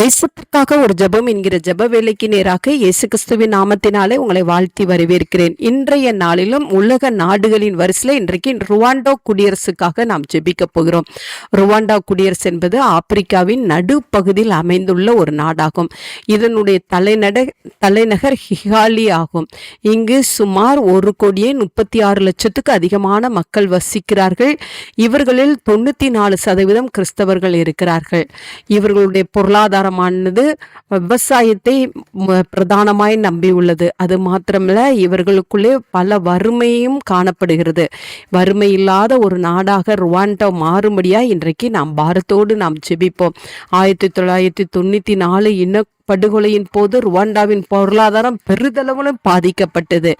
தேசத்திற்காக ஒரு ஜெபம் என்கிற ஜெப வேலைக்கு நேராக இயேசு கிறிஸ்துவின் நாமத்தினாலே உங்களை வாழ்த்தி வரவேற்கிறேன். இன்றைய நாளிலும் உலக நாடுகளின் வரிசையில் இன்றைக்கு ருவாண்டோ குடியரசுக்காக நாம் ஜெபிக்க போகிறோம். ருவாண்டா குடியரசு என்பது ஆப்பிரிக்காவின் நடுப்பகுதியில் அமைந்துள்ள ஒரு நாடாகும். இதனுடைய தலைநட தலைநகர் ஹிகாலி ஆகும். இங்கு சுமார் ஒரு கோடியே முப்பத்தி ஆறு லட்சத்துக்கு அதிகமான மக்கள் வசிக்கிறார்கள். இவர்களில் தொண்ணூத்தி நாலு சதவீதம் கிறிஸ்தவர்கள் இருக்கிறார்கள். இவர்களுடைய பொருளாதாரமானது விவசாயத்தை பிரதானமாய் நம்பியுள்ளது. அது மாத்திரமல்ல இவர்களுக்குள்ளே பல வறுமையும் காணப்படுகிறது. வறுமை இல்லாத ஒரு நாடாக ருவாண்டா மாறும்படியா இன்றைக்கு நாம் பாரத்தோடு நாம் ஜெபிப்போம். ஆயிரத்தி தொள்ளாயிரத்தி தொண்ணூத்தி நாலு இன்னும் படுகொலையின் போது ருவாண்டாவின் பொருளாதாரம் பெரிதளவிலும் பாதிக்கப்பட்டது.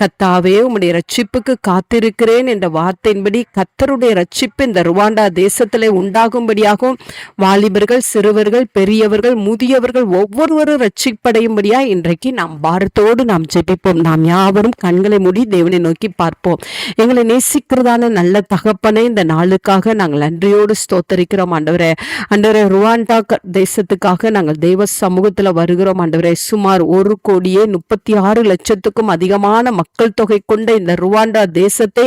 கத்தாவே உம்முடைய ரட்சிப்புக்கு காத்திருக்கிறேன் என்ற வார்த்தையின்படி கத்தருடைய ரட்சிப்பு இந்த ருவாண்டா தேசத்திலே உண்டாகும்படியாகவும் வாலிபர்கள் சிறுவர்கள் பெரியவர்கள் முதியவர்கள் ஒவ்வொருவரும் ரட்சிப்படையும்படியா இன்றைக்கு நாம் பாரத்தோடு நாம் ஜெபிப்போம். நாம் யாவரும் கண்களை மூடி தேவனை நோக்கி பார்ப்போம். எங்களை நேசிக்கிறதான நல்ல தகப்பனை இந்த நாளுக்காக நாங்கள் நன்றியோடு ஸ்தோத்தரிக்கிறோம். ஆண்டவரே ஆண்டவரே ருவாண்டா தேசத்துக்காக நாங்கள் தெய்வ சமூகத்துல வருகிறோம் ஆண்டவரே. சுமார் ஒரு கோடியே முப்பத்தி ஆறு லட்சத்துக்கும் அதிகமான மக்கள் தொகை கொண்ட இந்த ருவாண்டா தேசத்தை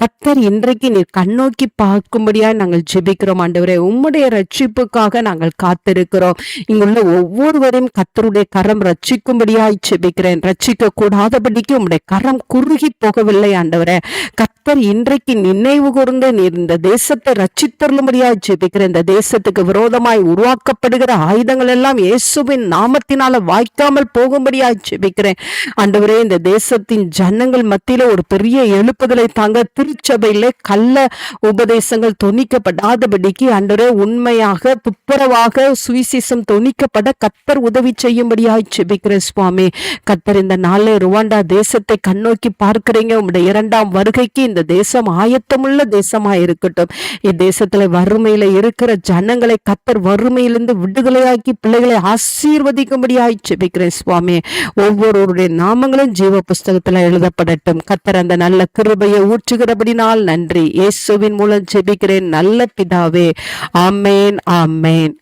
கத்தர் இன்றைக்கு நீர் கண்ணோக்கி பார்க்கும்படியா நாங்கள் ஜெபிக்கிறோம் ஆண்டவரே. உம்முடைய ரட்சிப்புக்காக நாங்கள் காத்திருக்கிறோம். இங்குள்ள ஒவ்வொருவரையும் கத்தருடைய கரம் ரட்சிக்கும்படியாய் ஜெபிக்கிறேன். ரட்சிக்க கூடாதபடிக்கு உம்முடைய கரம் குறுகி போகவில்லை ஆண்டவரே. கத்தர் இன்றைக்கு நினைவு கூர்ந்து நீர் இந்த தேசத்தை ரட்சித்தருளும்படியாய் ஜெபிக்கிறேன். இந்த தேசத்துக்கு விரோதமாய் உருவாக்கப்படுகிற ஆயுதங்கள் எல்லாம் இயேசுவின் கர்த்தரின் நாமத்தினால வாய்க்காமல் போகும்படியா ஜெபிக்கிறேன் ஆண்டவரே இந்த தேசத்தின் ஜனங்கள் மத்தியில ஒரு பெரிய எழுப்புதலை தாங்க திருச்சபையில கள்ள உபதேசங்கள் தொனிக்கப்படாதபடிக்கு ஆண்டவரே உண்மையாக துப்புரவாக சுவிசேஷம் தொனிக்கப்பட கத்தர் உதவி செய்யும்படியாய் ஜெபிக்கிறேன் சுவாமி. கத்தர் இந்த நாளை ருவாண்டா தேசத்தை கண்ணோக்கி பார்க்கிறீங்க. உங்களுடைய இரண்டாம் வருகைக்கு இந்த தேசம் ஆயத்தமுள்ள தேசமா இருக்கட்டும் இத்தேசத்துல வறுமையில இருக்கிற ஜனங்களை கத்தர் வறுமையிலிருந்து விடுதலையாக்கி பிள்ளைகளை ஆசி ஆசீர்வதிக்கும்படியாய் செபிக்கிறேன் சுவாமி. ஒவ்வொருவருடைய நாமங்களும் ஜீவ புஸ்தகத்துல எழுதப்படட்டும். கத்தர் அந்த நல்ல கிருபையை ஊற்றுகிறபடினால் நன்றி. இயேசுவின் மூலம் ஜெபிக்கிறேன். நல்ல பிதாவே. ஆமேன் ஆமேன்.